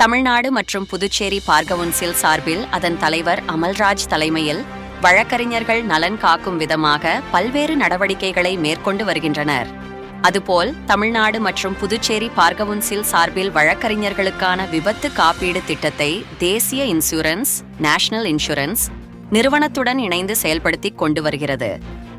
தமிழ்நாடு மற்றும் Puducherry bar council சார்பில் அதன் தலைவர் அமல்ராஜ் தலைமையில் வழக்கறிஞர்கள் நலன் காக்கும் விதமாக பல்வேறு நடவடிக்கைகளை மேற்கொண்டு வருகின்றனர். அதுபோல் தமிழ்நாடு மற்றும் புதுச்சேரி பார்கவுன்சில் சார்பில் வழக்கறிஞர்களுக்கான விபத்து காப்பீடு திட்டத்தை தேசிய இன்சூரன்ஸ் நேஷனல் இன்சூரன்ஸ் நிறுவனத்துடன் இணைந்து செயல்படுத்திக் கொண்டு வருகிறது.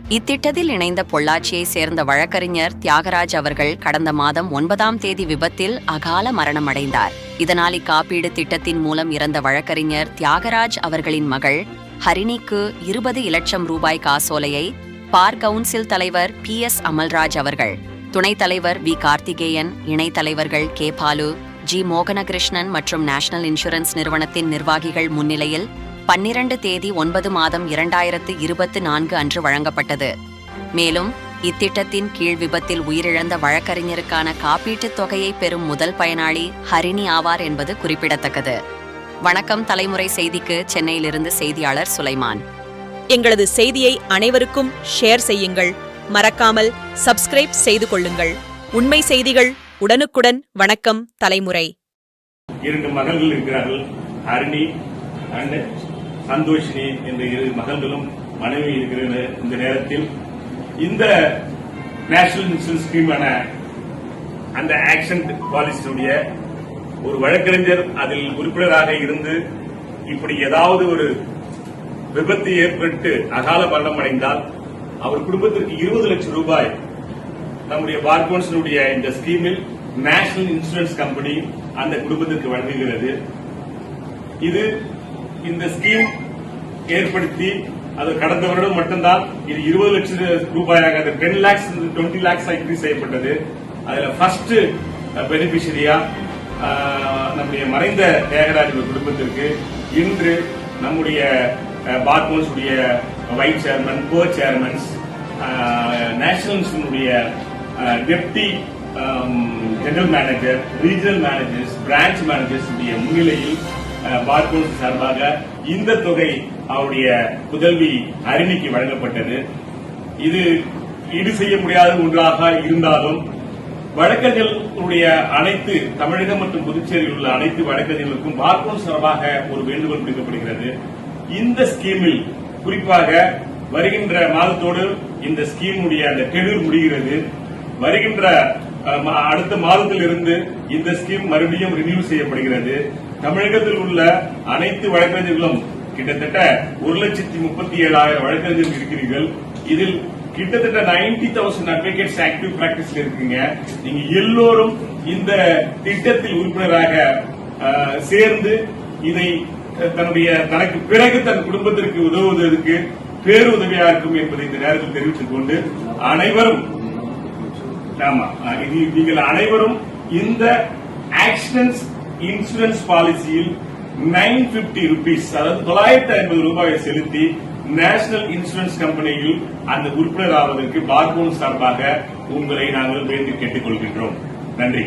இத்திட்டத்தில் இணைந்த பொள்ளாச்சியை சேர்ந்த வழக்கறிஞர் தியாகராஜ் அவர்கள் கடந்த மாதம் ஒன்பதாம் தேதி விபத்தில் அகால மரணமடைந்தார். இதனால் இக்காப்பீடு திட்டத்தின் மூலம் இறந்த வழக்கறிஞர் தியாகராஜ் அவர்களின் மகள் ஹரிணிக்கு இருபது இலட்சம் ரூபாய் காசோலையை பார் கவுன்சில் தலைவர் பி எஸ் அமல்ராஜ் அவர்கள் துணைத் தலைவர் வி கார்த்திகேயன் இணைத் தலைவர்கள் கே பாலு ஜி மோகனகிருஷ்ணன் மற்றும் நேஷனல் இன்சூரன்ஸ் நிறுவனத்தின் நிர்வாகிகள் முன்னிலையில் பன்னிரண்டு தேதி ஒன்பது மாதம் இரண்டாயிரத்து இருபத்து நான்கு அன்று வழங்கப்பட்டது. மேலும் இத்திட்டத்தின் கீழ் விபத்தில் உயிரிழந்த வழக்கறிஞருக்கான காப்பீட்டுத் தொகையை பெறும் முதல் பயனாளி ஹரிணி ஆவார் என்பது குறிப்பிடத்தக்கது. வணக்கம் தலைமுறை செய்திக்கு சென்னையிலிருந்து செய்தியாளர் சுலைமான். எங்களது செய்தியை அனைவருக்கும் ஷேர் செய்யுங்கள். மறக்காமல் சப்ஸ்கிரைப் செய்து கொள்ளுங்கள். உண்மை செய்திகள் உடனுக்குடன் வணக்கம் தலைமுறை. இரண்டு மகள்கள் இருக்கிறார்கள். ஹரிணி அண்ட் சந்தோஷினி என்ற இரு மகள்களும் மனைவி இருக்கிற இந்த நேரத்தில் இந்த நேஷனல் இன்சூரன்ஸ் ஸ்கீமான அந்த ஆக்ஷன் பாலிசியுடைய ஒரு வழக்கறிஞர் அதில் உறுப்பினராக இருந்து இப்படி ஏதாவது ஒரு விபத்து ஏற்பட்டு அகால மரணம் அடைந்தால் அவர் குடும்பத்திற்கு இருபது லட்சம் ரூபாய் நம்முடைய பார்கோன்ஸினுடைய இந்த ஸ்கீமில் நேஷனல் இன்சூரன்ஸ் கம்பெனி அந்த குடும்பத்திற்கு வழங்குகிறது. இது இந்த ஸ்கீம் ஏற்படுத்தி அது கடந்த வருடம் மட்டும்தான். இது இருபது லட்சம் ரூபாயாக அது ten lakhs twenty lakhs increase செய்யப்பட்டது. அதுல ஃபர்ஸ்ட் பெனிபிஷரியா நம்முடைய மறைந்த தியாகராஜ் குடும்பத்திற்கு இன்று நம்முடைய பார்கோன்ஸ் உடைய vice chairman co chairmans நேஷனல்ஸினுடைய deputy general manager regional managers branch managers முன்னிலையில் பார்கோன்ஸ் சார்பாக இந்த தொகை அவருடைய புதல்வி அருணிக்கு வழங்கப்பட்டது. இது ஈடு செய்ய முடியாத ஒன்றாக இருந்தாலும் வழக்கறிஞர்களுடைய அனைத்து தமிழகம் மற்றும் புதுச்சேரியில் உள்ள அனைத்து வழக்கறிஞர்களுக்கும் பார்கோன் சார்பாக ஒரு வேண்டுகோள் விடுக்கப்படுகிறது. இந்த ஸ்கீமில் குறிப்பாக வருகின்ற மாதத்தோடு இந்த ஸ்கீமுடைய அந்த டெனூர் முடிகிறது. வருகின்ற அடுத்த மாதத்தில் இருந்து இந்த ஸ்கீம் மறுபடியும் ரினியூ செய்யப்படுகிறது. தமிழகத்தில் உள்ள அனைத்து வழக்கறிஞர்களும் கிட்டத்தட்ட ஒரு லட்சத்தி முப்பத்தி ஏழாயிரம் வழக்கறிஞர்கள் இருக்கிறீர்கள். இதில் கிட்டத்தட்ட நைன்டி தௌசண்ட் அட்வொகேட்ஸ் ஆக்டிவ் பிராக்டிஸ்ல இருக்கீங்க. நீங்க எல்லோரும் இந்த திட்டத்தில் உறுப்பினராக அஹ், சேர்ந்து இதை தன்னுடைய தனக்கு பிறகு தன் குடும்பத்திற்கு உதவுவதற்கு பேருதவியா இருக்கும் என்பதை இந்த நேரத்தில் தெரிவித்துக் கொண்டு அனைவரும் ஆமா. இது நீங்கள் அனைவரும் இந்த ஆக்சிடென்ட் இன்சூரன்ஸ் பாலிசியில் நைன் பிப்டி ருபீஸ் அதாவது தொள்ளாயிரத்தி ஐம்பது ரூபாயை செலுத்தி நேஷனல் இன்சூரன்ஸ் கம்பெனியில் அந்த உறுப்பினர் ஆவதற்கு பார்கோன் சார்பாக உங்களை நாங்கள் வேண்டி கேட்டுக்கொள்கின்றோம். நன்றி.